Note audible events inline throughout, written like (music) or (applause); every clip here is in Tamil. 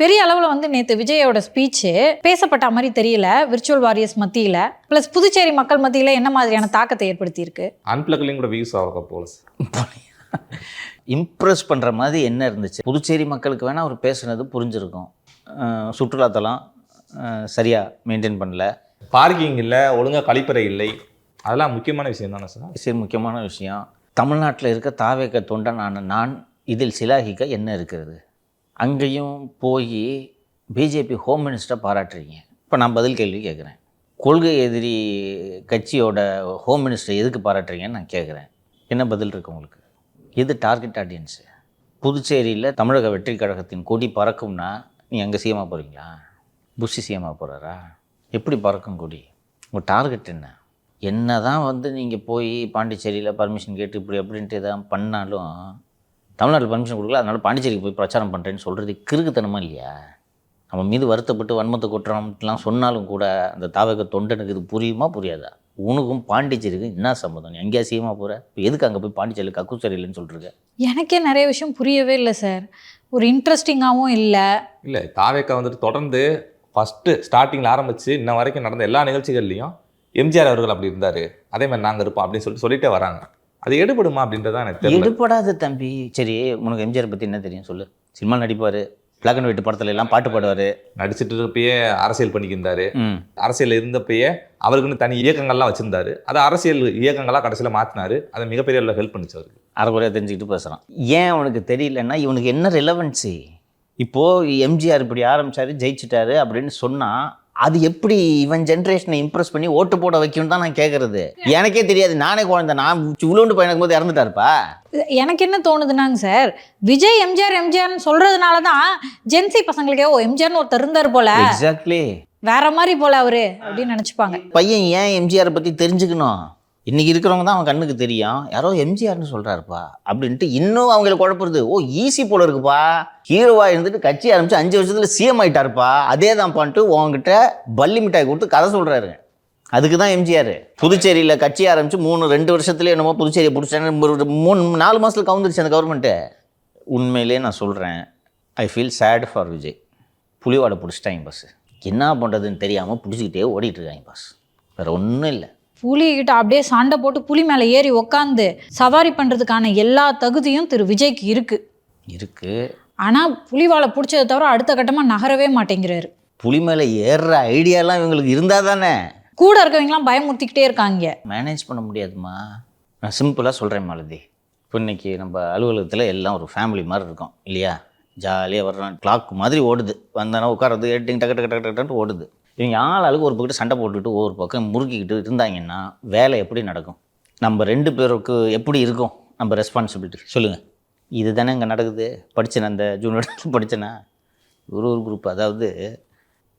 பெரிய அளவில் வந்து நேற்று விஜயோட ஸ்பீச்சு பேசப்பட்ட மாதிரி தெரியல விர்ச்சுவல் வாரியர்ஸ் மத்தியில். ப்ளஸ் புதுச்சேரி மக்கள் மத்தியில் என்ன மாதிரியான தாக்கத்தை ஏற்படுத்தியிருக்கு? அன்பிளக்லையும் கூட வியூஸ் ஆக போல இம்ப்ரெஸ் (laughs) பண்ணுற மாதிரி என்ன இருந்துச்சு? புதுச்சேரி மக்களுக்கு வேணால் அவர் பேசுனது புரிஞ்சிருக்கும். சுற்றுலாத்தலம் சரியாக மெயின்டைன் பண்ணல. பார்க்கிங் இல்லை ஒழுங்கா கழிப்பறை இல்லை. அதெல்லாம் முக்கியமான விஷயம் தானே சார் சரி முக்கியமான விஷயம். தமிழ்நாட்டில் இருக்க தாவேக்க தொண்டனான நான் இதில் சிலாகிக்க என்ன இருக்கிறது? அங்கேயும் போய் பிஜேபி ஹோம் மினிஸ்டரை பாராட்டுறீங்க. இப்போ நான் பதில் கேள்வி கேட்குறேன். கொள்கை எதிரி கட்சியோட ஹோம் மினிஸ்டரை எதுக்கு பாராட்டுறீங்கன்னு நான் கேட்குறேன். என்ன பதில் இருக்கு உங்களுக்கு? இது டார்கெட் ஆடியன்ஸு புதுச்சேரியில் தமிழக வெற்றி கழகத்தின் கொடி பறக்கும்னா நீ அங்கே சிஎமாக போகிறீங்களா புஷி சிஎமாக போகிறாரா எப்படி பறக்கும் கொடி? உங்கள் டார்கெட் என்ன? என்ன தான் வந்து நீங்கள் போய் பாண்டிச்சேரியில் பர்மிஷன் கேட்டு இப்படி அப்படின்ட்டு எதாவது பண்ணாலும் தமிழ்நாட்டில் பர்மிஷன் கொடுக்கல அதனால பாண்டிச்சேரிக்கு போய் பிரச்சாரம் பண்ணுறேன்னு சொல்கிறது கிறுக்குத்தனமா இல்லையா? நம்ம மீது வருத்தப்பட்டு வன்மத்தை கொட்டுறோம்லாம் சொன்னாலும் கூட அந்த தாவக தொண்டனுக்கு இது புரியுமா புரியாதா? உனக்கும் பாண்டிச்சேரிக்கும் என்ன சம்மந்தம் நீ எங்கேயா சீமா போகிற இப்போ எதுக்கு அங்கே போய் பாண்டிச்சேரியில் கக்குச்சேரி இல்லைன்னு சொல்லிருக்க எனக்கே நிறைய விஷயம் புரியவே இல்லை சார் ஒரு இன்ட்ரெஸ்டிங்காகவும் இல்லை. இல்லை தாவேக்கா வந்துட்டு தொடர்ந்து ஃபஸ்ட்டு ஸ்டார்டிங்கில் ஆரம்பித்து இன்ன வரைக்கும் நடந்த எல்லா நிகழ்ச்சிகள்லையும் எம்ஜிஆர் அவர்கள் அப்படி இருந்தார். அதே மாதிரி நாங்கள் இருப்போம் அப்படின்னு சொல்லிட்டு சொல்லிட்டே வராங்க. அது எடுபடுமா அப்படின்றத எனக்கு தெரியல. எடுப்படாத தம்பி. சரி உனக்கு எம்ஜிஆர் பற்றி என்ன தெரியும் சொல்லு. சினிமா நடிப்பார் பிளாக் அண்ட் ஒயிட் படத்துல எல்லாம் பாட்டு பாடுவார். நடிச்சிட்டு இருப்பயே அரசியல் பண்ணிக்கிருந்தாரு. அரசியல் இருந்தப்பயே அவருக்குன்னு தனி இயக்கங்கள்லாம் வச்சிருந்தாரு. அதை அரசியல் இயக்கங்களாக கடைசியில் மாற்றினாரு அது மிகப்பெரிய அளவில் ஹெல்ப் பண்ணுச்சு அவருக்கு. அரைக்குறையாக தெரிஞ்சுக்கிட்டு பேசுகிறான் ஏன் அவனுக்கு தெரியலன்னா இவனுக்கு என்ன ரெலவன்சி இப்போது எம்ஜிஆர் இப்படி ஆரம்பிச்சாரு ஜெயிச்சிட்டாரு அப்படின்னு சொன்னால் அது எப்படி இவன் ஜென்ரேஷனை இம்ப்ரெஸ் பண்ணி ஓட்டு போட வைக்கணும் தான் நான் கேட்குறது எனக்கே தெரியாது. நானே குழந்தை. நான் இவ்வளோண்டு பையனுக்கு போது இறந்துட்டாருப்பா. எனக்கு என்ன தோணுதுனாங்க சார்? விஜய் எம்ஜிஆர் எம்ஜிஆர்னு சொல்றதுனால தான் ஜென்சி பசங்களுக்கே ஓ எம்ஜிஆர்னு ஒருத்தர் இருந்தார் போல. எக்ஸாக்ட்லி வேற மாதிரி போல அவரு. அப்படின்னு நினைச்சுப்பாங்க. பையன் ஏன் எம்ஜிஆரை பற்றி தெரிஞ்சுக்கணும்? இன்றைக்கி இருக்கிறவங்க தான் அவன் கண்ணுக்கு தெரியும். யாரோ எம்ஜிஆர்னு சொல்கிறாருப்பா அப்படின்ட்டு இன்னும் அவங்களுக்கு குழப்பறது ஓ ஈஸி போல இருக்குப்பா. ஹீரோவாக இருந்துட்டு கட்சி ஆரம்பித்து அஞ்சு வருஷத்தில் சிஎம் ஆயிட்டாருப்பா. அதே தான் பண்ணிட்டு உங்ககிட்ட பள்ளி மிட்டாய் கொடுத்து கதை சொல்கிறாரு அதுக்கு தான் எம்ஜிஆர். புதுச்சேரியில் கட்சி ஆரம்பித்து மூணு ரெண்டு வருஷத்துலேயே என்னமோ புதுச்சேரியை பிடிச்சாங்க ஒரு மூணு நாலு மாதத்தில் கவுந்துருச்சு அந்த கவர்மெண்ட்டு உண்மையிலே நான் சொல்கிறேன் I feel sad for Vijay. புலிவாடை பிடிச்சிட்டாங்க பஸ் என்ன பண்ணுறதுன்னு தெரியாமல் பிடிச்சிக்கிட்டே ஓடிட்டுருக்காங்க பஸ் வேறு ஒன்றும் இல்லை. புலிகிட்ட அப்படியே சண்டை போட்டு புலி மேலே ஏறி உக்காந்து சவாரி பண்றதுக்கான எல்லா தகுதியும் திரு விஜய்க்கு இருக்கு. இருக்குது ஆனா புலிவாலை பிடிச்சதை தவிர அடுத்த கட்டமா நகரவே மாட்டேங்கிறாரு. புலி மேலே ஏறுற ஐடியாலாம் இவங்களுக்கு இருந்தால் தானே? கூட இருக்கவங்களாம் பயமுறுத்திக்கிட்டே இருக்காங்க. மேனேஜ் பண்ண முடியாதுமா நான் சிம்பிளாக சொல்கிறேன் மாலதி. இப்போ இன்னைக்கு நம்ம அலுவலகத்தில் எல்லாம் ஒரு ஃபேமிலி மாதிரி இருக்கோம் இல்லையா? ஜாலியாக வர்றோம். கிளாக் மாதிரி ஓடுது. வந்தானா உட்காரது எட்டிங் டக்கு டக்கு டக்கு டக்குன்னு ஓடுது. இவங்க ஆள் ஆளுக்கு ஒரு பக்கம் சண்டை போட்டுக்கிட்டு ஒவ்வொரு பக்கம் முறுக்கிக்கிட்டு இருந்தாங்கன்னா வேலை எப்படி நடக்கும்? நம்ம ரெண்டு பேருக்கு எப்படி இருக்கும்? நம்ம ரெஸ்பான்சிபிலிட்டி சொல்லுங்கள் இது தானே இங்கே நடக்குது? படித்தேன் அந்த ஜூனியர் (laughs) படித்தேனா ஒரு ஒரு குரூப் அதாவது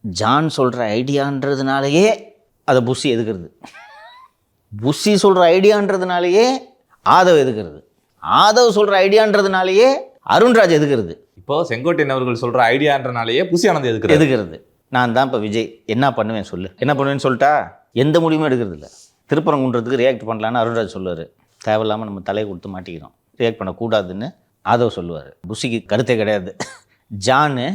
ஜான் சொல்கிற ஐடியான்றதுனாலயே அதை புஷி எதுக்குறது? புஷி சொல்கிற ஐடியான்றதுனாலயே ஆதவ் எதுக்குறது? ஆதவ் சொல்கிற ஐடியான்றதுனாலயே அருண்ராஜ் எதுக்குறது? இப்போ செங்கோட்டையன் அவர்கள் சொல்ற ஐடியான்றனாலேயே புசி ஆனந்த் எதுக்கு எதுக்குறது? நான் தான் இப்போ விஜய். என்ன பண்ணுவேன் சொல்லு. என்ன பண்ணுவேன்னு சொல்லிட்டா எந்த முடிவுமே எடுக்கிறது இல்லை. திருப்பரங்குன்றதுக்கு ரியாக்ட் பண்ணலான்னு அருண்ராஜ் சொல்லுவார். தேவையில்லாமல் நம்ம தலையை கொடுத்து மாட்டிக்கிறோம். ரியாக்ட் பண்ணக்கூடாதுன்னு ஆதவ் சொல்லுவார். புஷிக்கு கருத்தே கிடையாது. Janu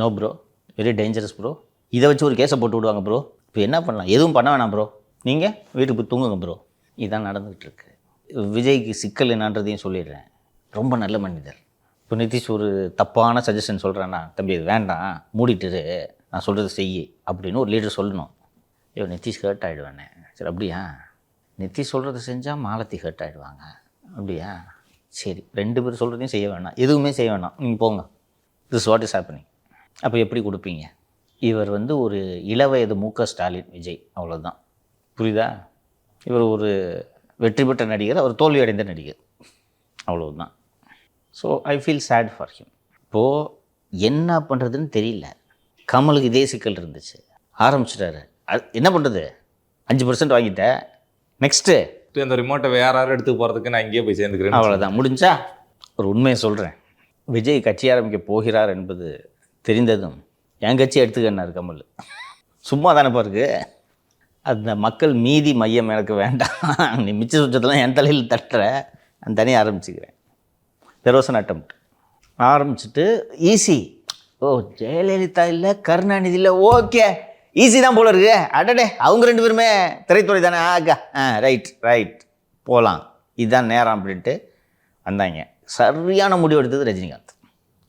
no bro very dangerous bro இதை வச்சு ஒரு கேஸை போட்டு விடுவாங்க ப்ரோ இப்போ என்ன பண்ணலாம்? எதுவும் பண்ண வேணாம் ப்ரோ நீங்கள் வீட்டுக்கு போய் தூங்குங்க ப்ரோ இதான் நடந்துகிட்டு இருக்கு. விஜய்க்கு சிக்கல் என்னன்றதையும் சொல்லிடுறேன். ரொம்ப நல்ல மனிதர். இப்போ நிதிஷ் ஒரு தப்பான சஜஷன் சொல்கிறேன்னா தம்பி இது வேண்டாம். மூடிட்டுரு நான் சொல்கிறது செய் அப்படின்னு ஒரு லீடர் சொல்லணும். ஐயோ நிதிஷ் ஹர்ட் ஆகிடுவானே சரி அப்படியா? நிதிஷ் சொல்கிறத செஞ்சால் மாலத்தி ஹர்ட் ஆகிடுவாங்க அப்படியா? சரி ரெண்டு பேர் சொல்கிறதையும் செய்ய வேணாம். எதுவுமே செய்ய வேணாம். நீங்கள் போங்க. திஸ் வாட் இஸ் ஹேப்பனிங் அப்போ எப்படி கொடுப்பீங்க? இவர் வந்து ஒரு இளவயது மு க ஸ்டாலின் விஜய் அவ்வளோதான் புரியுதா? இவர் ஒரு வெற்றி பெற்ற நடிகர் அவர் தோல்வி அடைந்த நடிகர். அவ்வளோதான் so I feel sad for him இப்போது என்ன பண்ணுறதுன்னு தெரியல. கமலுக்கு இதே சிக்கல் இருந்துச்சு. ஆரம்பிச்சிட்டாரு. அது என்ன பண்ணுறது அஞ்சு பர்சன்ட் வாங்கிட்டேன் நெக்ஸ்ட்டு இந்த ரிமோட்டை வேற யாரும் எடுத்து போறதுக்கு நான் இங்கேயே போய் சேர்ந்துக்கிறேன் அவ்வளோதான் முடிஞ்சா ஒரு உண்மையை சொல்கிறேன் விஜய் கட்சி ஆரம்பிக்க போகிறார் என்பது தெரிந்ததும் என் கட்சி எடுத்துக்கன்னாரு கமல். சும்மா தானே பாருக்கு அந்த மக்கள் மீதி மையம் எனக்கு வேண்டாம். நீ மிச்ச சுற்றத்தெல்லாம் என் தலையில் தட்டுற. நான் தனியாக ஆரம்பிச்சுக்கிறேன். தெர் வாஸ் அன் அட்டம் ஆரம்பிச்சுட்டு ஈஸி ஓ ஜெயலலிதா இல்லை கருணாநிதி இல்லை ஓகே. ஈஸி தான் போல இருக்கு. அடடே அவங்க ரெண்டு பேருமே திரைத்துறை தானே? ஆக்கா ஆ ரைட் ரைட் போகலாம் இதுதான் நேரம் அப்படின்ட்டு வந்தாங்க. சரியான முடிவு எடுத்தது ரஜினிகாந்த்.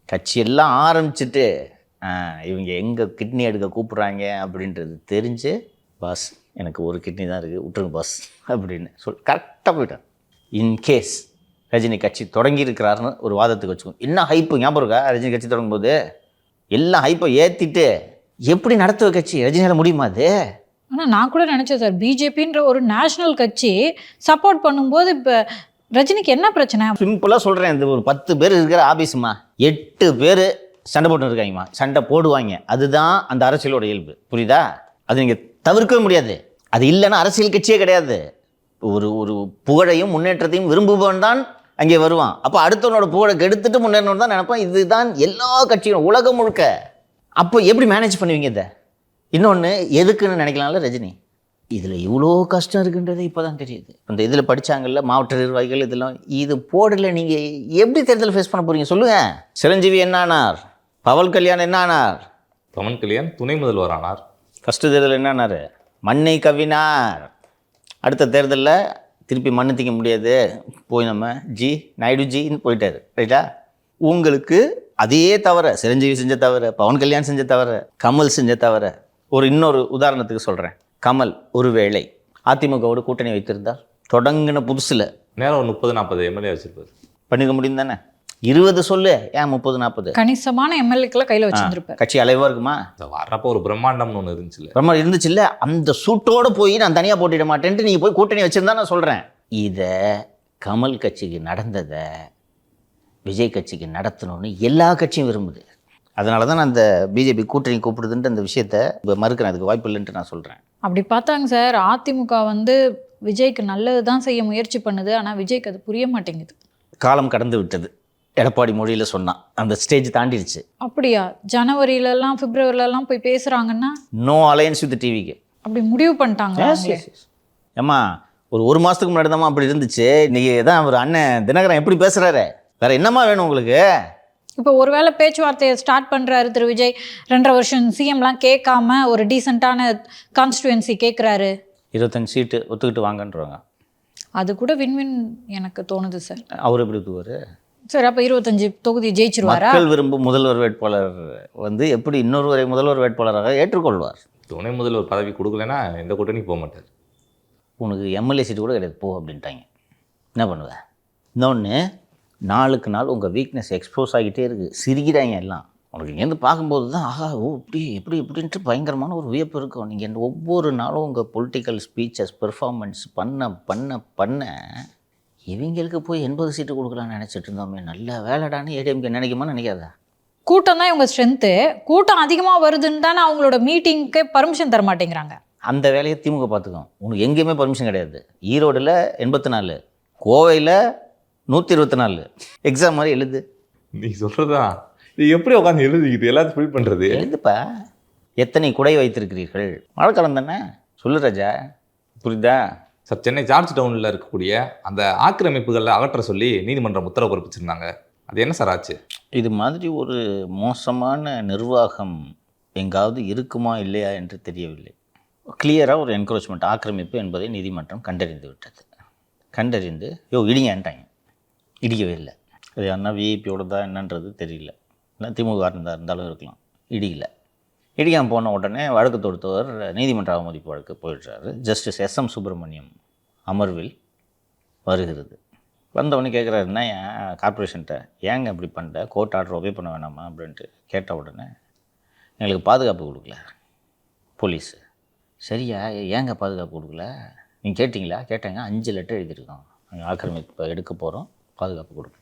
கட்சி எல்லாம் ஆரம்பிச்சுட்டு இவங்க எங்கே கிட்னி எடுக்க கூப்பிட்றாங்க அப்படின்றது தெரிஞ்சு பாஸ் எனக்கு ஒரு கிட்னி தான் இருக்குது விட்டுருங்க பாஸ் அப்படின்னு சொல் கரெக்டாக போயிட்டேன் இன்கேஸ் ரஜினி கட்சி தொடங்கி இருக்கிறாருன்னு ஒரு வாதத்துக்கு வச்சுக்கோங்க என்ன ஹைப்பு ஞாபகம் இருக்கா? ரஜினி கட்சி தொடங்கும்போது? எல்லாம் ஹைப்பை ஏற்றிட்டு எப்படி நடத்துவ கட்சி? ரஜினியால் முடியுமா அது? ஆனா நான் கூட நினைச்சேன் சார் பிஜேபின்ற ஒரு நேஷனல் கட்சி சப்போர்ட் பண்ணும்போது இப்ப ரஜினிக்கு என்ன பிரச்சனை? சிம்பிளாக சொல்கிறேன் இந்த ஒரு பத்து பேர் இருக்கிற ஆபீஸுமா எட்டு பேர் சண்டை போட்டு இருக்காங்கம்மா. சண்டை போடுவாங்க. அதுதான் அந்த அரசியலோட இயல்பு. புரியுதா? அது நீங்கள் தவிர்க்கவே முடியாது. அது இல்லைன்னா அரசியல் கட்சியே கிடையாது. ஒரு ஒரு புகழையும் முன்னேற்றத்தையும் விரும்புபவன் தான் அங்கே வருவான். அப்போ அடுத்தவனோட புகழை கெடுத்துட்டு முன்னேறணும் தான் நினைப்பான் இதுதான் எல்லா கட்சியும் உலகம் முழுக்க. அப்போ எப்படி மேனேஜ் பண்ணுவீங்க இதை? இன்னொன்று எதுக்குன்னு நினைக்கலாம்ல ரஜினி? இதில் இவ்வளோ கஷ்டம் இருக்குன்றது இப்போ தான் தெரியுது. இந்த இதில் படிச்சாங்கல்ல மாவட்ட நிர்வாகிகள் இதெல்லாம் இது போடல நீங்கள் எப்படி தேர்தல் ஃபேஸ் பண்ண போகிறீங்க சொல்லுங்கள் சிரஞ்சீவி என்ன ஆனார் பவல் கல்யாண் என்ன ஆனார் பவன் கல்யாண் துணை முதல்வர் ஆனார். ஃபஸ்ட்டு தேர்தல் என்ன ஆனார் மண்ணை கவினார் அடுத்த தேர்தலில் திருப்பி மண்ணு திங்க முடியாது. போய் நம்ம ஜி நாயுடு ஜின்னு போயிட்டாரு. ரைட்டா உங்களுக்கு அதே தவிர சிரஞ்சீவி செஞ்ச தவிர பவன் கல்யாண் செஞ்ச தவிர கமல் செஞ்ச தவிர ஒரு இன்னொரு உதாரணத்துக்கு சொல்கிறேன் கமல் ஒருவேளை அதிமுகவோடு கூட்டணி வைத்திருந்தார். தொடங்கின புதுசில் நேரம் ஒரு முப்பது நாற்பது எம்எல்ஏ வச்சிருப்பாரு. பண்ணிக்க முடியும் தானே இருபது சொல்லு ஏன் முப்பது நாற்பது கணிசமான எம்எல்ஏக்களை கையில வச்சிருந்திருப்பார் கட்சி அலைவாக இருக்குமா? இந்த வர்றப்போ ஒரு பிரம்மாண்டம்னு ஒன்று இருந்துச்சுல்ல. ரொம்ப இருந்துச்சுல்ல. அந்த சூட்டோட போய் நான் தனியாக போட்டிட மாட்டேன்ட்டு நீங்கள் போய் கூட்டணி வச்சிருந்தா நான் சொல்கிறேன் இதை கமல் கட்சிக்கு நடந்ததை விஜய் கட்சிக்கு நடத்தணும்னு எல்லா கட்சியும் விரும்புது. அதனால தான் நான் அந்த பிஜேபி கூட்டணி கூப்பிடுதுன்ட்டு அந்த விஷயத்த இப்போ மறுக்கிறேன். அதுக்கு வாய்ப்பு இல்லைன்ட்டு நான் சொல்கிறேன் அப்படி பார்த்தாங்க சார். அதிமுக வந்து விஜய்க்கு நல்லது தான் செய்ய முயற்சி பண்ணுது. ஆனா விஜய்க்கு அது புரிய மாட்டேங்குது. காலம் கடந்து விட்டது. எடப்பாடி மொழியில் சொன்னான் அந்த ஸ்டேஜ் தாண்டிடுச்சு. அப்படியா? ஜனவரியிலலாம் பிப்ரவரிலலாம் போய் பேசுறாங்கன்னா? நோ அலையன்ஸ் வித் டிவிக்கு அப்படி முடிவு பண்ணிட்டாங்க ஏம்மா ஒரு ஒரு மாதத்துக்கு முன்னாடி தான் அப்படி இருந்துச்சு. இன்னைக்கு தான் அவர் அண்ணன் தினகரன் எப்படி பேசுகிறாரு வேற என்னம்மா வேணும் உங்களுக்கு? இப்போ ஒருவேளை பேச்சுவார்த்தையை ஸ்டார்ட் பண்றாரு திரு விஜய் ரெண்டரை வருஷம் சிஎம்லாம் கேட்காம ஒரு டீசெண்டான கான்ஸ்டுவன்சி கேட்குறாரு. இருபத்தஞ்சு சீட்டு ஒத்துக்கிட்டு வாங்கன்றவங்க. அது கூட வின்வின் எனக்கு தோணுது சார் அவர் எப்படி ஒத்துக்குவார் சார் அப்போ இருபத்தஞ்சு தொகுதி ஜெயிச்சிருவாரா? மக்கள் விரும்பும் முதல்வர் வேட்பாளர் வந்து எப்படி இன்னொருவரை முதல்வர் வேட்பாளராக ஏற்றுக்கொள்வார்? துணை முதல்வர் பதவி கொடுக்கலன்னா எந்த கூட்டணிக்கு போக மாட்டார். உனக்கு எம்எல்ஏ சீட்டு கூட கிடையாது போ அப்படின்ட்டாங்க. என்ன பண்ணுவ? இன்னொன்று நாளுக்கு நாள் உங்கள் வீக்னஸ் எக்ஸ்போஸ் ஆகிட்டே இருக்குது சிரிக்கிறாங்க எல்லாம். உனக்கு இங்கேருந்து பார்க்கும்போது தான் ஆஹா ஓ இப்படி இப்படி இப்படின்ட்டு பயங்கரமான ஒரு வியப்பு இருக்கும். நீங்கள் ஒவ்வொரு நாளும் உங்கள் பொலிட்டிக்கல் ஸ்பீச்சஸ் பெர்ஃபார்மன்ஸ் பண்ண பண்ண பண்ண இவங்களுக்கு போய் எண்பது சீட்டு கொடுக்கலாம்னு நினச்சிட்டு இருந்தோமே நல்ல வேலைடான்னு ஏடிஎம்கே நினைக்குமா நினைக்காதா? கூட்டம் தான் இவங்க ஸ்ட்ரென்த்து கூட்டம் அதிகமாக வருதுன்னு தானே அவங்களோட மீட்டிங்க்கு பர்மிஷன் தர மாட்டேங்கிறாங்க. அந்த வேலையை திமுக பார்த்துக்கும். உனக்கு எங்கேயுமே பர்மிஷன் கிடையாது. ஈரோடில் எண்பத்தி நாலு கோவையில் நூற்றி இருபத்தி நாலு. எக்ஸாம் மாதிரி எழுது. நீ சொல்றதா? இது எப்படி உட்காந்து எழுதிக்கிட்டு எல்லாத்தையும் ஃபில் பண்றது? எழுதுப்பா. எத்தனை குடை வைத்திருக்கிறீர்கள்? மழைக்காலம் தானே? சொல்லு ராஜா. புரியுதா? சார் சென்னை ஜார்ஜ் டவுனில் இருக்கக்கூடிய அந்த ஆக்கிரமிப்புகளில் அகற்ற சொல்லி நீதிமன்றம் உத்தரவு பிறப்பிச்சிருந்தாங்க. அது என்ன சார் ஆச்சு? இது மாதிரி ஒரு மோசமான நிர்வாகம் எங்காவது இருக்குமா இல்லையா என்று தெரியவில்லை. கிளியராக ஒரு என்கரேஜ்மெண்ட் ஆக்கிரமிப்பு என்பதை நீதிமன்றம் கண்டறிந்து விட்டது. கண்டறிந்து யோ இடிங்கன்ட்டாங்க இடிக்கவே இல்லை. அது என்ன விஐபியோட தான் என்னன்றது தெரியல. இல்லை திமுக இருந்தால் இருந்தாலும் இருக்கலாம். இடியில இடிக்காம போன உடனே வழக்கு தொடுத்தவர் நீதிமன்ற அவமதிப்பு வழக்கு போயிடுறாரு. ஜஸ்டிஸ் எஸ் எம் சுப்பிரமணியம் அமர்வில் வருகிறது. வந்தவொடனே கேட்குறாரு என்ன ஏன் கார்ப்பரேஷன்கிட்ட ஏங்க இப்படி பண்ணிட்ட கோர்ட் ஆர்டர் ஒபே பண்ண வேணாமா? அப்படின்ட்டு கேட்ட உடனே எங்களுக்கு பாதுகாப்பு கொடுக்கல போலீஸு சரியா? ஏங்க பாதுகாப்பு கொடுக்கல? நீங்கள் கேட்டிங்களா? கேட்டாங்க. அஞ்சு லெட்டர் எழுதியிருக்கோம். நாங்கள் ஆக்கிரமிப்பு எடுக்க போகிறோம் பாதுகாப்பு கொடுக்க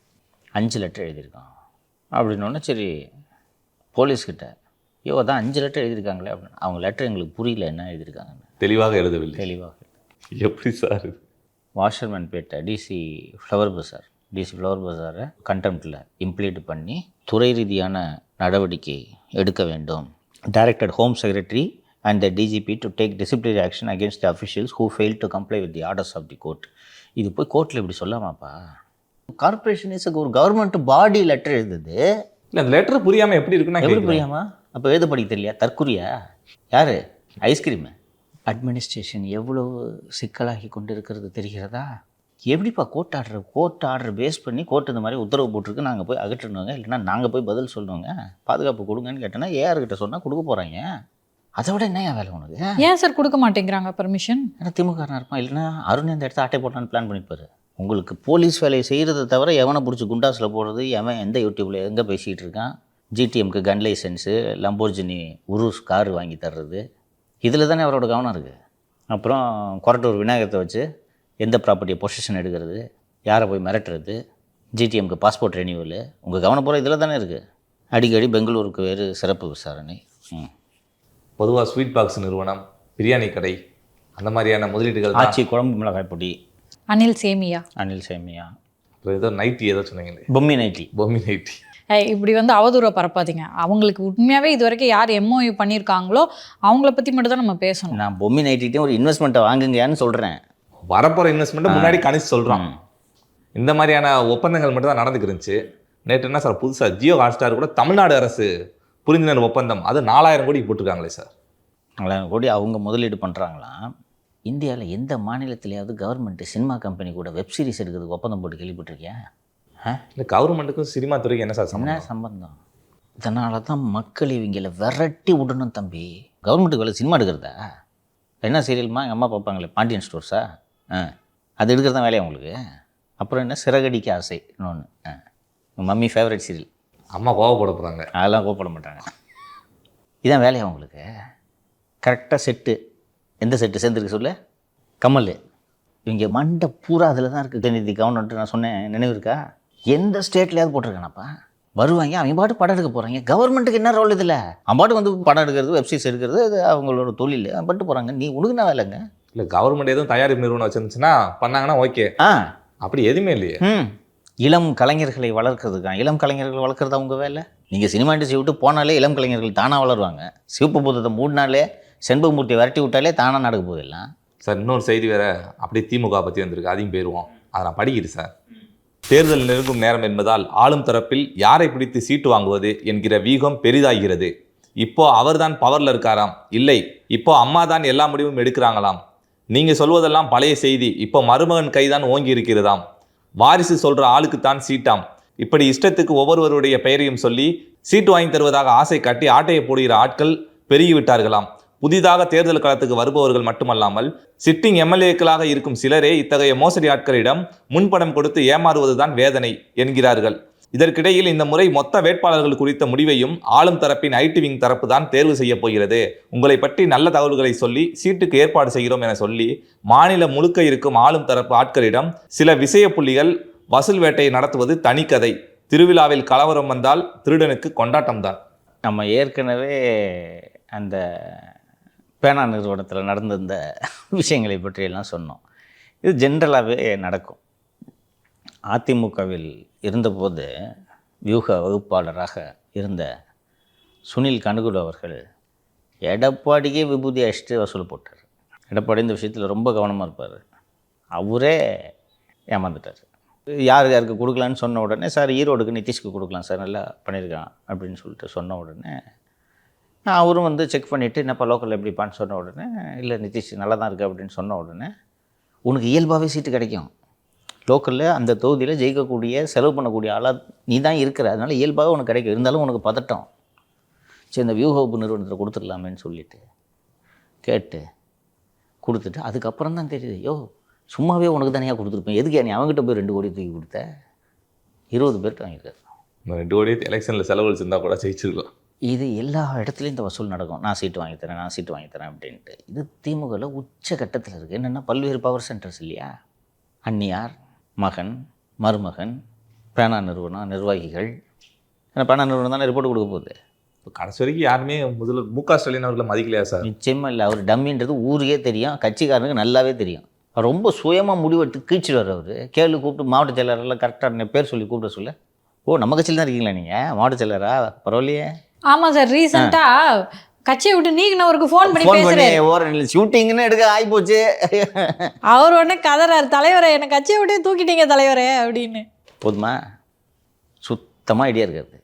அஞ்சு லெட்டர் எழுதியிருக்கோம். அப்படின்னோடனே சரி போலீஸ்கிட்ட ஐயோ அதான் அஞ்சு லெட்டர் எழுதியிருக்காங்களே அப்படின்னு. அவங்க லெட்டர் எங்களுக்கு புரியல என்ன எழுதியிருக்காங்கன்னு. தெளிவாக எழுதவில்லை. தெளிவாக எப்படி sir? Washermanpet DC flower bazaar DC flower பஜாரை கண்டெம்ட்டில் இம்ப்ளீட் பண்ணி துறை ரீதியான நடவடிக்கை எடுக்க வேண்டும். Directed home secretary and the DGP to take disciplinary action against the officials who fail to comply with the orders of the court இது போய் கோர்ட்டில் இப்படி சொல்லாமாப்பா? கார்ப்பரேஷன் இஸ் ஒரு கவர்மெண்ட் பாடி லெட்டர் எழுதுது. இல்ல அந்த லெட்டர் புரியாம எப்படி இருக்குன்னா எப்படி. புரியாமா? அப்போ எழுத படிக்க தெரியலையா? தற்குறியா? யார்? ஐஸ்கிரீமு அட்மினிஸ்ட்ரேஷன் எவ்வளவு சிக்கலாகி கொண்டு இருக்கிறது தெரிகிறதா? எப்படிப்பா court order court order face பண்ணி கோர்ட் இந்த மாதிரி உத்தரவு போட்டிருக்கு நாங்கள் போய் அகற்றணுங்க? இல்லைன்னா நாங்கள் போய் பதில் சொல்லணுங்க? பாதுகாப்பு கொடுங்கன்னு கேட்டோன்னா ஏஆர் கிட்ட சொன்னால் கொடுக்க போகிறாங்க அதை விட என்ன வேலை உனக்கு? ஏன் சார் கொடுக்க மாட்டேங்கிறாங்க? பர்மிஷன் ஏன்னா திமுக இருப்பான் இல்லைன்னா அருண் இந்த இடத்த ஆட்டை போட்டான்னு பிளான் பண்ணிப்பாரு உங்களுக்கு போலீஸ் வேலையை செய்கிறத தவிர எவனை பிடிச்சி குண்டாஸில் போடுறது எவன் எந்த யூடியூப்பில் எங்கே பேசிகிட்டு இருக்கான்? ஜிடிஎம்க்கு gun licence Lamborghini Urus car வாங்கி தர்றது. இதில் தானே அவரோட கவனம் இருக்குது அப்புறம் கொரட்டூர் விநாயகத்தை வச்சு எந்த ப்ராப்பர்ட்டியை பொசிஷன் எடுக்கிறது யாரை போய் மிரட்டுறது ஜிடிஎம்க்கு பாஸ்போர்ட் ரெனியூவல் உங்கள் கவனம் பூரா இதில் தானே இருக்குது அடிக்கடி பெங்களூருக்கு வேறு சிறப்பு விசாரணை. ம். பொதுவா ஸ்வீட் பாக்ஸ் நிறுவனம் பிரியாணி கடை அந்த மாதிரியான முதலீடுகள். ஆச்சி குழம்பு மிளகாய் பொடி. அனில் சேமியா. அனில் சேமியா. அப்புறம் ஏதோ நைட்டி ஏதோ சொன்னீங்களே. பொம்மி நைட்டி பொம்மி நைட்டி இப்படி வந்து அவதூறை பரப்பாதீங்க. அவங்களுக்கு உண்மையாவே இது வரைக்கும் யார் எம்ஓயு பண்ணியிருக்காங்களோ அவங்கள பத்தி மட்டும் தான் நம்ம பேசணும். நான் பொம்மி நைட்டிகிட்டே ஒரு இன்வெஸ்ட்மெண்ட்டை வாங்குங்கன்னு சொல்கிறேன் வரப்போற இன்வெஸ்ட்மெண்ட்டை முன்னாடி கணிச்சு சொல்றோம் இந்த மாதிரியான ஒப்பந்தங்கள் மட்டும் தான் நடந்துக்கிருந்துச்சு நேற்று என்ன சார் புதுசா ஜியோ ஹாட்ஸ்டார் கூட தமிழ்நாடு அரசு புரிந்துணர்வு ஒப்பந்தம். அது நாலாயிரம் கோடி போட்டிருக்காங்களே சார். நாலாயிரம் கோடி அவங்க முதலீடு பண்ணுறாங்களாம் இந்தியாவில் எந்த மாநிலத்திலேயாவது கவர்மெண்ட்டு சினிமா கம்பெனி கூட வெப் சீரிஸ் எடுக்கிறதுக்கு ஒப்பந்தம் போட்டு கேள்விப்பட்டிருக்கியா? ஆ இல்லை கவர்மெண்ட்டுக்கும் சினிமா துறைக்கு என்ன சார் என்ன சம்பந்தம்? இதனால தான் மக்கள் இவங்கள விரட்டி விடணும் தம்பி. கவர்மெண்ட்டுக்கு வேலை சினிமா எடுக்கிறதா? என்ன சீரியல்மா எங்கள் அம்மா பார்ப்பாங்களே பாண்டியன் ஸ்டோர்ஸா ஆ? அது எடுக்கிறது தான் வேலையா உங்களுக்கு? அப்புறம் என்ன? சிறகடிக்க ஆசை இன்னொன்று ஆ. மம்மி ஃபேவரட் சீரியல் அம்மா கோவப்பட போகிறாங்க அதெல்லாம் கோப்பட மாட்டாங்க. இதான் வேலையா உங்களுக்கு? கரெக்டாக செட்டு எந்த செட்டு சேர்ந்துருக்கு சொல்லு. கமல். இவங்க மண்டை பூரா அதில் தான் இருக்குது கவர்மெண்ட்டு நான் சொன்னேன். நினைவு இருக்கா? எந்த ஸ்டேட்லையாவது போட்டிருக்கானப்பா? வருவாங்க அவங்க பாட்டு படம் எடுக்க போகிறாங்க கவர்மெண்ட்டுக்கு என்ன ரோல் இதில்? அவன் பாட்டு வந்து படம் எடுக்கிறது வெப்சீரிஸ் எடுக்கிறது அது அவங்களோட தொழில். பட்டு போகிறாங்க நீ உனக்கு என்ன வேலைங்க? இல்லை கவர்மெண்ட் எதுவும் தயாரிப்பு நிறுவனம் வச்சிருந்துச்சுன்னா பண்ணாங்கன்னா ஓகே. ஆ. அப்படி எதுவுமே இல்லையே. ம். இளம் கலைஞர்களை வளர்க்கறதுக்கா? இளம் கலைஞர்களை வளர்க்குறது அவங்க வேலை? நீங்கள் சினிமா இண்டஸ்ட்ரி விட்டு போனாலே இளம் கலைஞர்கள் தானாக வளருவாங்க. சிவப்பு பூதத்தை மூடினாலே செண்பகமூர்த்தி விரட்டி விட்டாலே தானாக நடக்க போதில்லாம் சார் இன்னொரு செய்தி வேற அப்படியே திமுக பற்றி வந்திருக்கு. அதையும் போயிடுவோம் அதை நான் படிக்கிறேன் சார். தேர்தல் நெருங்கும் நேரம் என்பதால் ஆளும் தரப்பில் யாரை பிடித்து சீட்டு வாங்குவது என்கிற வீகம் பெரிதாகிறது. இப்போ அவர்தான் பவர்ல இருக்காராம். இல்லை இப்போ அம்மா தான் எல்லா முடிவும் எடுக்கிறாங்களாம். நீங்க சொல்வதெல்லாம் பழைய செய்தி. இப்போ மருமகன் கைதான் ஓங்கி இருக்கிறதாம். வாரிசு சொல்ற ஆளுக்குத்தான் சீட்டாம். இப்படி இஷ்டத்துக்கு ஒவ்வொருவருடைய பெயரையும் சொல்லி சீட்டு வாங்கி தருவதாக ஆசை காட்டி ஆட்டையை போடுகிற ஆட்கள் பெருகிவிட்டார்களாம் புதிதாக தேர்தல் களத்துக்கு வருபவர்கள் மட்டுமல்லாமல் சிட்டிங் எம்எல்ஏக்களாக இருக்கும் சிலரே இத்தகைய மோசடி ஆட்களிடம் முன்பணம் கொடுத்து ஏமாறுவதுதான் வேதனை என்கிறார்கள். இதற்கிடையில் இந்த முறை மொத்த வேட்பாளர்கள் குறித்த முடிவையும் ஆளும் தரப்பின் ஐடி விங் தரப்பு தான் தேர்வு செய்ய போகிறது. உங்களை பற்றி நல்ல தகவல்களை சொல்லி சீட்டுக்கு ஏற்பாடு செய்கிறோம் என சொல்லி மாநிலம் முழுக்க இருக்கும் ஆளும் தரப்பு ஆட்களிடம் சில விசய புள்ளிகள் வசூல் வேட்டையை நடத்துவது தனிக்கதை திருவிழாவில் கலவரம் வந்தால் திருடனுக்கு கொண்டாட்டம்தான். நம்ம ஏற்கனவே அந்த பேனா நிறுவனத்தில் நடந்திருந்த விஷயங்களை பற்றியெல்லாம் சொன்னோம். இது ஜென்ரலாகவே நடக்கும். அதிமுகவில் இருந்தபோது வியூக வகுப்பாளராக இருந்த சுனில் கனுகுடு அவர்கள் எடப்பாடிக்கே விபூதி அடிச்சுட்டு வசூல் போட்டார். எடப்பாடி இந்த விஷயத்தில் ரொம்ப கவனமாக இருப்பார். அவரே ஏமாந்துட்டார். யார் யாருக்கு கொடுக்கலான்னு சொன்ன உடனே சார் ஈரோடுக்கு நிதிஷ்க்கு கொடுக்கலாம் சார் நல்லா பண்ணியிருக்கான் அப்படின்னு சொல்லிட்டு சொன்ன உடனே அவரும் வந்து செக் பண்ணிவிட்டு என்னப்பா லோக்கல் எப்படிப்பான்னு சொன்ன உடனே இல்லை நிதிஷ் நல்லா தான் இருக்குது அப்படின்னு சொன்ன உடனே உனக்கு இயல்பாகவே சீட்டு கிடைக்கும். லோக்கலில் அந்த தொகுதியில் ஜெயிக்கக்கூடிய செலவு பண்ணக்கூடிய ஆளாக நீ தான் இருக்கிற. அதனால் இயல்பாக உனக்கு கிடைக்கும். இருந்தாலும் உனக்கு பதட்டம். சரி இந்த வியூஹோப்பு நிறுவனத்தில் கொடுத்துடலாமேன்னு சொல்லிட்டு கேட்டு கொடுத்துட்டு அதுக்கப்புறம் தான் தெரியுது யோ சும்மாவே உனக்கு தனியாக கொடுத்துருப்பேன். எதுக்கு நீ அவங்ககிட்ட போய் ரெண்டு கோடி தூக்கி கொடுத்த? இருபது பேர்கிட்ட வாங்கியிருக்காரு. ரெண்டு கோடி எலெக்ஷனில் செலவழிச்சிருந்தா கூட ஜெயிச்சிருக்கலாம். இது எல்லா இடத்துலையும் இந்த வசூல் நடக்கும். நான் சீட்டு வாங்கி தரேன் நான் சீட்டு வாங்கி தரேன் அப்படின்ட்டு. இது திமுகவில் உச்ச கட்டத்தில் இருக்குது என்னென்னா பல்வேறு பவர் சென்டர்ஸ் இல்லையா? அந்நியார் மகன் மருமகன் பேனா நிறுவனம் நிர்வாகிகள். ஏன்னா பேனா நிறுவனம் தானே ரிப்போர்ட் கொடுக்க போகுது. இப்போ கடைசி வரைக்கும் யாருமே முதல்ல மு க ஸ்டாலின் அவர்களை மதிக்கலையா சார் நிச்சயமாக இல்லை. அவர் டம்மின்றது ஊருக்கே தெரியும். கட்சிக்காரனுக்கு நல்லாவே தெரியும். ரொம்ப சுயமாக முடிவெடுத்து கீழ்ச்சிடுவார் அவர். கேளு கூப்பிட்டு மாவட்ட செயலரெல்லாம் கரெக்டாக பேர் சொல்லி கூப்பிட சொல்ல. ஓ நம்ம கட்சியில் தான் இருக்கீங்களா நீங்கள் மாவட்ட செயலரா பரவாயில்லையே. ஆமா சார் ரீசெண்டா கட்சியை விட்டு நீக்கினவருக்கு ஃபோன் பண்ணி ஃபோன் பண்ணி பேசுறாரு ஓர ஷூட்டிங்னு எடுக்க ஆகிப்போச்சு. அவர் உடனே கதறாரு தலைவரே என்ன கட்சியை விட்டு தூக்கிட்டீங்க தலைவரே அப்படின்னு. போதுமா? சுத்தமாக ஐடியா இருக்காது.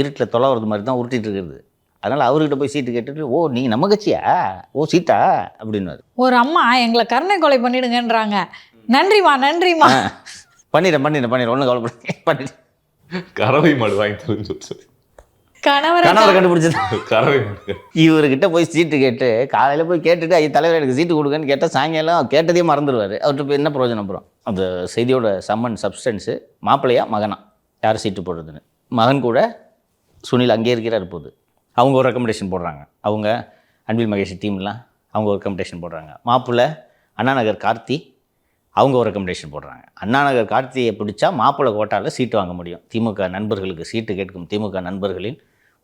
இருட்டில் தொலைவுறது மாதிரி தான் உருட்டிட்டு இருக்கிறது. அதனால் அவர்கிட்ட போய் சீட்டு கேட்டுட்டு ஓ நீங்கள் நம்ம கட்சியா? ஓ சீட்டா? அப்படின்னாரு ஒரு அம்மா எங்களை கருணை கொலை பண்ணிடுங்கன்றாங்க. நன்றிமா நன்றிமா பண்ணிடுறேன் பண்ணிடுறேன் பண்ணிடுறேன். ஒன்றும் கவலைப்பட பண்ணிடுறேன். கறவை மாடு வாங்கி தருன்னு சொல்லி கணவரை கணவரை கண்டுபிடிச்சது. இவர்கிட்ட போய் சீட்டு கேட்டு காலையில் போய் கேட்டுட்டு ஐயா தலைவர் எனக்கு சீட்டு கொடுங்கன்னு கேட்டால் சாயங்காலம் கேட்டதே மறந்துடுவார் அவர்கிட்ட போய் என்ன பிரயோஜனம் அப்புறம் அந்த செய்தியோட சம்மன் சப்ஸ்டன்ஸு மாப்பிள்ளையா மகனா? யார் சீட்டு போடுறதுன்னு. மகன் கூட சுனில் அங்கே இருக்கிறார் போது அவங்க ஒரு ரெக்கமெண்டேஷன் போடுறாங்க. அவங்க அன்பில் மகேஷ் டீம்லாம் அவங்க ஒரு ரெக்கமெண்டேஷன் போடுறாங்க. மாப்பிள்ளை அண்ணா நகர் கார்த்தி அவங்க ஒரு ரெக்கமெண்டேஷன் போடுறாங்க. அண்ணா நகர் கார்த்தியை பிடிச்சா மாப்பிள்ளை கோட்டாவில் சீட்டு வாங்க முடியும். திமுக நண்பர்களுக்கு சீட்டு கேட்கும் திமுக நண்பர்களின்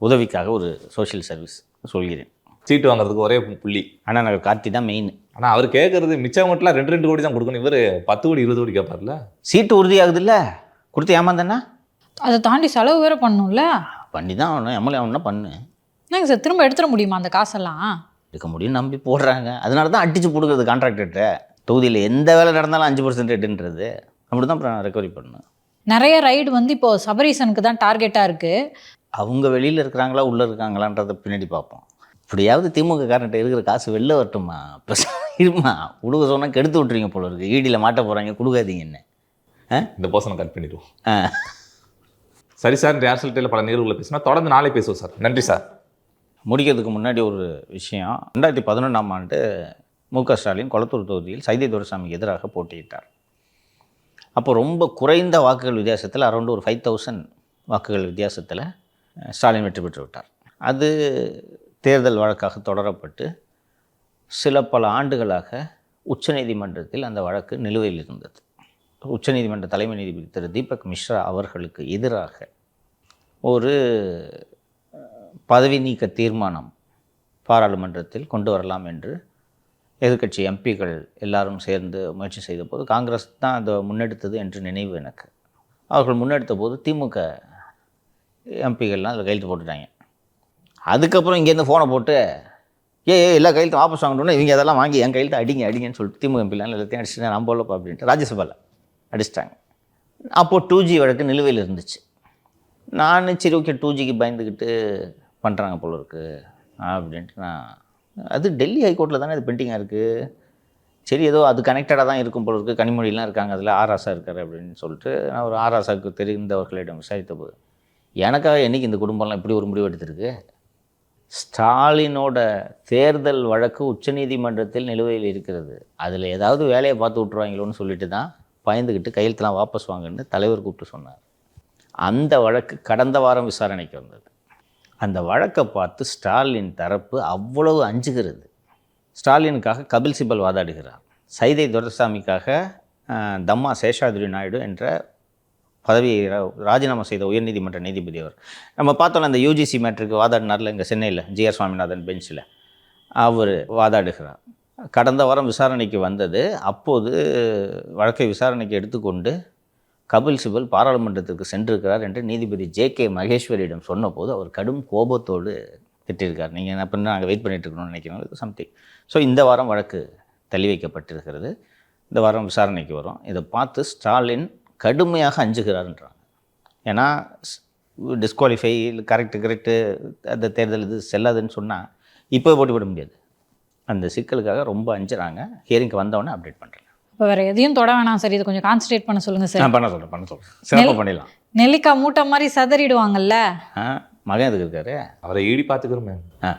உதவிக்காக ஒரு சோஷியல் சர்வீஸ் சொல்கிறேன். சீட்டு வாங்குறதுக்கு ஒரே புள்ளி. அண்ணா நகர் கார்த்தி தான் மெயின் ஆனா அவர் கேட்கறது மிச்சவங்கட்டலாம் ரெண்டு ரெண்டு கோடி தான் கொடுக்கணும். இவர் பத்து கோடி இருபது கோடி கேட்பார்ல சீட்டு உறுதியாகுதுல்ல? கொடுத்து ஏமாந்தேன்னா? அதை தாண்டி செலவு வேற பண்ணணும்ல பண்ணி தான் ஆகணும். எம்எல்ஏ ஆகணும்னா பண்ணு. என்னங்க சார் திரும்ப எடுத்துட முடியுமா அந்த காசெல்லாம்? எடுக்க முடியும் நம்பி போடுறாங்க. அதனால தான் அடிச்சு கொடுக்குறது கான்ட்ராக்டர்கிட்ட தொகுதியில் எந்த வேலை நடந்தாலும் அஞ்சு பர்சன்ட் ரேட்டுன்றது அப்படி தான் அப்புறம் ரெக்கவரி பண்ணணும். நிறைய ரைடு வந்து இப்போ சபரீசனுக்கு தான் டார்கெட்டாக இருக்கு. அவங்க வெளியில் இருக்கிறாங்களா உள்ளே இருக்காங்களான்றதை பின்னாடி பார்ப்போம். இப்படியாவது திமுக காரன்ட்ட இருக்கிற காசு வெளில வரட்டுமா பேசாம இருமா கொடுக்க சொன்னால் கெடுத்து விட்றீங்க போல இருக்கு. ஈடியில் மாட்ட போகிறாங்க கொடுக்காதீங்க என்ன? ஆ? இந்த போர்ஷனை கட் பண்ணிடுவோம். ஆ. சரி சார் இந்த ஏர்செல்டேல பல நிகழ்வுகளை பேசினா தொடர்ந்து நாளை பேசுவோம் சார். நன்றி சார். முடிக்கிறதுக்கு முன்னாடி ஒரு விஷயம். ரெண்டாயிரத்தி பதினொன்றாம் ஆண்டு மு க ஸ்டாலின் கொளத்தூர் தொகுதியில் சைதை துரைசாமிக்கு எதிராக போட்டியிட்டார். அப்போ ரொம்ப குறைந்த வாக்குகள் வித்தியாசத்தில் அரௌண்ட் ஒரு ஃபைவ் தௌசண்ட் வாக்குகள் வித்தியாசத்தில் ஸ்டாலின் வெற்றி பெற்று விட்டார். அது தேர்தல் வழக்காக தொடரப்பட்டு சில பல ஆண்டுகளாக உச்சநீதிமன்றத்தில் அந்த வழக்கு நிலுவையில் இருந்தது. உச்சநீதிமன்ற தலைமை நீதிபதி திரு தீபக் மிஸ்ரா அவர்களுக்கு எதிராக ஒரு பதவி நீக்க தீர்மானம் பாராளுமன்றத்தில் கொண்டு வரலாம் என்று எதிர்க்கட்சி எம்பிக்கள் எல்லாரும் சேர்ந்து முயற்சி செய்தபோது காங்கிரஸ் தான் அதை முன்னெடுத்தது என்று நினைவு எனக்கு. அவர்கள் முன்னெடுத்த போது திமுக எம்பிகள்லாம் அதில் கையெழுத்து போட்டுட்டாங்க. அதுக்கப்புறம் இங்கேருந்து ஃபோனை போட்டு ஏ ஏ எல்லா கையெழுத்தும் வாபஸ் வாங்கணும்னு இவங்க அதெல்லாம் வாங்கி என் கையெழுத்து அடிங்க அடிங்கன்னு சொல்லிட்டு திமுக எம்பிலாம் எல்லாத்தையும் அடிச்சுட்டு நான் போலப்பா அப்படின்ட்டு ராஜ்யசபாவில் அடிச்சிட்டாங்க. அப்போது டூ ஜி வழக்கு நிலுவையில் இருந்துச்சு. நான் சரி ஓகே டூ ஜிக்கு பயந்துக்கிட்டு பண்ணுறாங்க போல இருக்குது அப்படின்ட்டு நான் அது டெல்லி ஹைகோர்ட்டில் தானே அது பெண்டிங்காக இருக்குது சரி ஏதோ அது கனெக்டடாக தான் இருக்கும் போல இருக்குது கனிமொழிலாம் இருக்காங்க அதில் ஆராசா இருக்கார் அப்படின்னு சொல்லிட்டு நான் ஒரு ஆராசாவுக்கு தெரிந்தவர்களிடம் விசாரித்த போது எனக்காக என்னைக்கு இந்த குடும்பம்லாம் இப்படி ஒரு முடிவு எடுத்திருக்கு? ஸ்டாலினோட தேர்தல் வழக்கு உச்சநீதிமன்றத்தில் நிலுவையில் இருக்கிறது. அதில் ஏதாவது வேலையை பார்த்து விட்ருவாங்களோன்னு சொல்லிட்டு தான் பயந்துக்கிட்டு கையெழுத்துலாம் வாபஸ் வாங்கன்னு தலைவர் கூப்பிட்டு சொன்னார். அந்த வழக்கு கடந்த வாரம் விசாரணைக்கு வந்தது. அந்த வழக்கை பார்த்து ஸ்டாலின் தரப்பு அவ்வளவு அஞ்சுகிறது. ஸ்டாலினுக்காக கபில் சிபல் வாதாடுகிறார். சைதை துரசாமிக்காக தம்மா சேஷாதுரி நாயுடு என்ற பதவியை ராஜினாமா செய்த உயர்நீதிமன்ற நீதிபதி அவர். நம்ம பார்த்தோம்ல அந்த யூஜிசி மேட்ருக்கு வாதாடினார்ல இங்கே சென்னையில் ஜிஆர் சுவாமிநாதன் பெஞ்சில் அவர் வாதாடுகிறார். கடந்த வாரம் விசாரணைக்கு வந்தது. அப்போது வழக்கை விசாரணைக்கு எடுத்துக்கொண்டு கபில் சிபல் பாராளுமன்றத்திற்கு சென்றிருக்கிறார் என்று நீதிபதி ஜே கே மகேஸ்வரியிடம் சொன்னபோது அவர் கடும் கோபத்தோடு திட்டிருக்கார். நீங்கள் என்ன பண்ண நாங்கள் வெயிட் பண்ணிட்டு இருக்கணும்னு நினைக்கிறோம் சம்திங் ஸோ இந்த வாரம் வழக்கு தள்ளி வைக்கப்பட்டிருக்கிறது இந்த வாரம் விசாரணைக்கு வரும். இதை பார்த்து ஸ்டாலின் கடுமையாக அஞ்சுகிறார்ன்றாங்க ஏன்னா டிஸ்குவாலிஃபை கரெக்டு கரெக்டு அந்த தேர்தல் இது செல்லாதுன்னு சொன்னால் இப்போ போட்டு விட முடியாது. அந்த சிக்கலுக்காக ரொம்ப அஞ்சுறாங்க. ஹியரிங்க்கு வந்தவொடனே அப்டேட் பண்ணுறேன் இப்போ வேற எதையும் தொட வேணாம் சார். இது கொஞ்சம் கான்சன்ட்ரேட் பண்ண சொல்லுங்க சார். நான் பண்ண சொல்கிறேன் பண்ண சொல்கிறேன் சிறப்பாக பண்ணிடலாம். நெல்லிக்காய் மூட்டை மாதிரி சதறிடுவாங்கல்ல. ஆ மகன் எதுக்கு இருக்காரு? அவரை ஈடி பார்த்துக்கிறோமே. ஆ.